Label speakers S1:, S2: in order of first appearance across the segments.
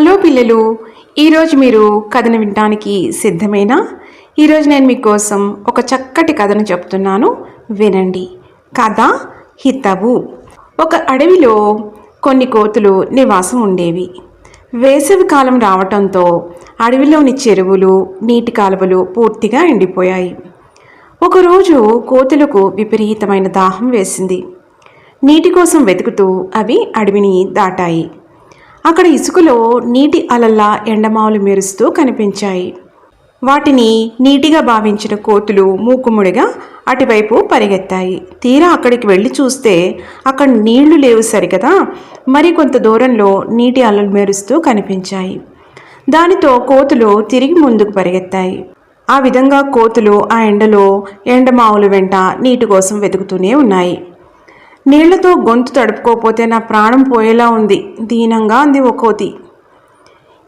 S1: Hello పిల్లలు ఈరోజు మీరు కథను వినడానికి సిద్ధమేనా? ఈరోజు నేను మీకోసం ఒక చక్కటి కథను చెప్తున్నాను. వినండి. కథ హితవు. ఒక అడవిలో కొన్ని కోతులు నివాసం ఉండేవి. వేసవి కాలం రావటంతో అడవిలోని చెరువులు నీటి కాలువలు పూర్తిగా ఎండిపోయాయి. ఒకరోజు కోతులకు విపరీతమైన దాహం వేసింది. నీటి కోసం వెతుకుతూ అవి అడవిని దాటాయి. అక్కడ ఇసుకలో నీటి అలల్లా ఎండమావులు మెరుస్తూ కనిపించాయి. వాటిని నీటిగా భావించిన కోతులు మూకుముడిగా అటువైపు పరిగెత్తాయి. తీరా అక్కడికి వెళ్ళి చూస్తే అక్కడ నీళ్ళు లేవు సరికదా మరి కొంత దూరంలో నీటి అలలు మెరుస్తూ కనిపించాయి. దానితో కోతులు తిరిగి ముందుకు పరిగెత్తాయి. ఆ విధంగా కోతులు ఆ ఎండలో ఎండమావుల వెంట నీటి కోసం వెతుకుతూనే ఉన్నాయి. నీళ్ళతో గొంతు తడుపుకోపోతే నా ప్రాణం పోయేలా ఉంది. దీనంగా అంది ఓ కోతి.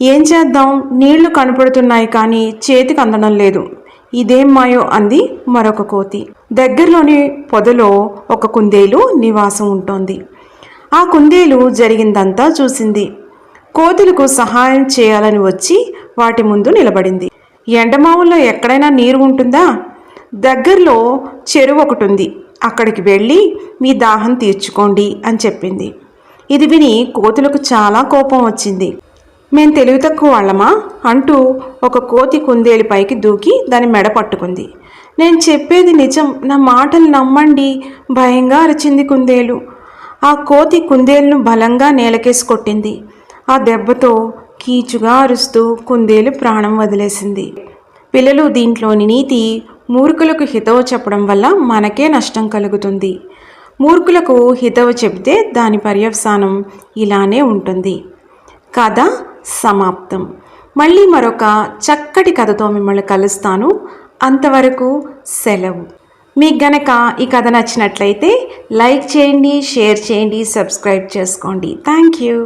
S1: ఏం చేద్దాం? నీళ్ళు కనపడుతున్నాయి కానీ చేతికి అందడం లేదు. ఇదేం మాయో? అంది మరొక కోతి. దగ్గరలోని పొదలో ఒక కుందేలు నివాసం ఉంటోంది. ఆ కుందేలు జరిగిందంతా చూసింది. కోతులకు సహాయం చేయాలని వచ్చి వాటి ముందు నిలబడింది. ఎండమావుల్లో ఎక్కడైనా నీరు ఉంటుందా? దగ్గరలో చెరువు ఒకటి ఉంది. అక్కడికి వెళ్ళి మీ దాహం తీర్చుకోండి అని చెప్పింది. ఇది విని కోతులకు చాలా కోపం వచ్చింది. మేం తెలివి తక్కువ వాళ్ళమా? అంటూ ఒక కోతి కుందేలు పైకి దూకి దాని మెడ పట్టుకుంది. నేను చెప్పేది నిజం. నా మాటలు నమ్మండి భయంగా అరిచింది కుందేలు. ఆ కోతి కుందేలును బలంగా నేలకేసి కొట్టింది. ఆ దెబ్బతో కీచుగా అరుస్తూ కుందేలు ప్రాణం వదిలేసింది. పిల్లలు దీంట్లోని నీతి మూర్ఖులకు హితవు చెప్పడం వల్ల మనకే నష్టం కలుగుతుంది. మూర్ఖులకు హితవు చెబితే దాని పర్యవసానం ఇలానే ఉంటుంది. కథ సమాప్తం. మళ్ళీ మరొక చక్కటి కథతో మిమ్మల్ని కలుస్తాను. అంతవరకు సెలవు. మీకు గనక ఈ కథ నచ్చినట్లయితే లైక్ చేయండి షేర్ చేయండి సబ్స్క్రైబ్ చేసుకోండి. Thank you.